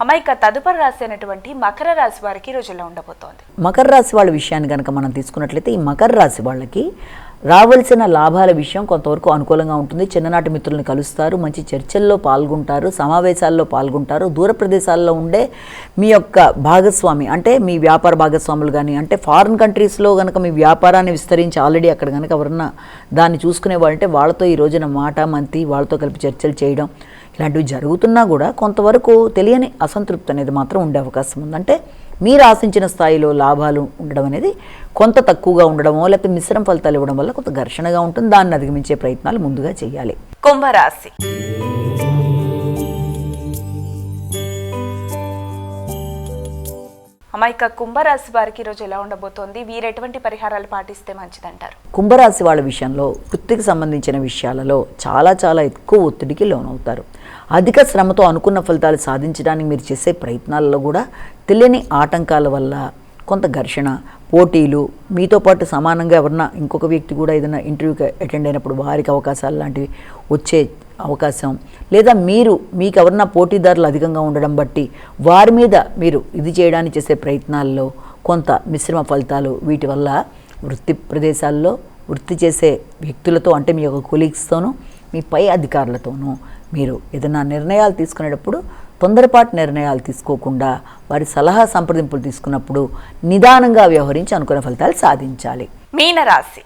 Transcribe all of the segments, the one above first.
అమ్మ ఇక తదుపరి రాశి అయినటువంటి మకర రాశి వారికి రోజుల్లో ఉండబోతోంది. మకర రాశి వాళ్ళ విషయాన్ని కనుక మనం తీసుకున్నట్లయితే ఈ మకర రాశి వాళ్ళకి రావాల్సిన లాభాల విషయం కొంతవరకు అనుకూలంగా ఉంటుంది. చిన్ననాటి మిత్రులను కలుస్తారు మంచి చర్చల్లో పాల్గొంటారు సమావేశాల్లో పాల్గొంటారు దూర ప్రదేశాల్లో ఉండే మీ యొక్క భాగస్వామి అంటే మీ వ్యాపార భాగస్వాములు కానీ అంటే ఫారిన్ కంట్రీస్లో కనుక మీ వ్యాపారాన్ని విస్తరించి ఆల్రెడీ అక్కడ కనుక ఎవరన్నా దాన్ని చూసుకునే వాళ్ళంటే వాళ్ళతో ఈ రోజున మాట మంతి వాళ్ళతో కలిపి చర్చలు చేయడం ఇలాంటివి జరుగుతున్నా కూడా కొంతవరకు తెలియని అసంతృప్తి అనేది మాత్రం ఉండే అవకాశం ఉంది. అంటే మీరు ఆశించిన స్థాయిలో లాభాలు ఉండడం అనేది కొంత తక్కువగా ఉండడమో లేకపోతే మిశ్రమ ఫలితాలు ఇవ్వడం వల్ల కొంత ఘర్షణగా ఉంటుంది. దాన్ని అధిగమించే ప్రయత్నాలు ముందుగా చేయాలి. కుంభరాశి అమ్మ ఇక కుంభరాశి వారికి ఈ రోజు ఎలా ఉండబోతోంది? వీరు ఎటువంటి పరిహారాలు పాటిస్తే మంచిదంటారు? కుంభరాశి వాళ్ళ విషయంలో వృత్తికి సంబంధించిన విషయాలలో చాలా చాలా ఎక్కువ ఒత్తిడికి లోనవుతారు. అధిక శ్రమతో అనుకున్న ఫలితాలు సాధించడానికి మీరు చేసే ప్రయత్నాలలో కూడా తెలియని ఆటంకాల వల్ల కొంత ఘర్షణ పోటీలు మీతో పాటు సమానంగా ఎవరన్నా ఇంకొక వ్యక్తి కూడా ఏదైనా ఇంటర్వ్యూకి అటెండ్ అయినప్పుడు వారికి అవకాశాలు లాంటివి వచ్చే అవకాశం. లేదా మీరు మీకు ఎవరన్నా పోటీదారులు అధికంగా ఉండడం బట్టి వారి మీద మీరు ఇది చేయడానికి చేసే ప్రయత్నాల్లో కొంత మిశ్రమ ఫలితాలు వీటి వల్ల వృత్తి ప్రదేశాల్లో వృత్తి చేసే వ్యక్తులతో అంటే మీ యొక్క కొలీగ్స్తోనూ మీ పై అధికారులతోనూ మీరు ఏదైనా నిర్ణయాలు తీసుకునేటప్పుడు తొందరపాటు నిర్ణయాలు తీసుకోకుండా వారి సలహా సంప్రదింపులు తీసుకున్నప్పుడు నిదానంగా వ్యవహరించి అనుకున్న ఫలితాలు సాధించాలి. మీనరాశి.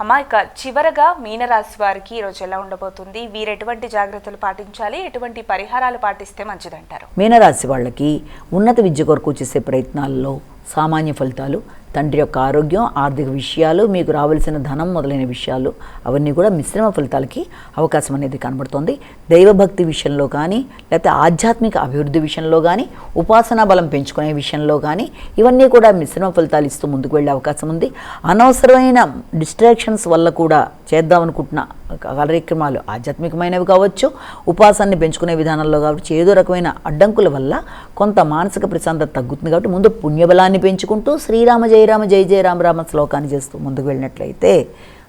అమ్మ ఇక చివరగా మీనరాశి వారికి ఈ రోజు ఎలా ఉండబోతుంది? వీరు ఎటువంటి జాగ్రత్తలు పాటించాలి? ఎటువంటి పరిహారాలు పాటిస్తే మంచిదంటారు? మీనరాశి వాళ్ళకి ఉన్నత విద్య కొరకు చేసే ప్రయత్నాల్లో సామాన్య ఫలితాలు తండ్రి యొక్క ఆరోగ్యం ఆర్థిక విషయాలు మీకు రావాల్సిన ధనం మొదలైన విషయాలు అవన్నీ కూడా మిశ్రమ ఫలితాలకి అవకాశం అనేది కనబడుతోంది. దైవభక్తి విషయంలో కానీ లేకపోతే ఆధ్యాత్మిక అభివృద్ధి విషయంలో కానీ ఉపాసనా బలం పెంచుకునే విషయంలో కానీ ఇవన్నీ కూడా మిశ్రమ ఫలితాలు ఇస్తూ ముందుకు వెళ్ళే అవకాశం ఉంది. అనవసరమైన డిస్ట్రాక్షన్స్ వల్ల కూడా చేద్దామనుకుంటున్న కార్యక్రమాలు ఆధ్యాత్మికమైనవి కావచ్చు ఉపాసాన్ని పెంచుకునే విధానంలో కావచ్చు ఏదో రకమైన అడ్డంకుల వల్ల కొంత మానసిక ప్రశాంతత తగ్గుతుంది కాబట్టి ముందు పుణ్యబలాన్ని పెంచుకుంటూ శ్రీరామ జయరామ జయ జయ రామ రామ శ్లోకాన్ని చేస్తూ ముందుకు వెళ్ళినట్లయితే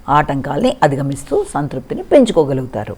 ఆటంకాల్ని అధిగమిస్తూ సంతృప్తిని పెంచుకోగలుగుతారు.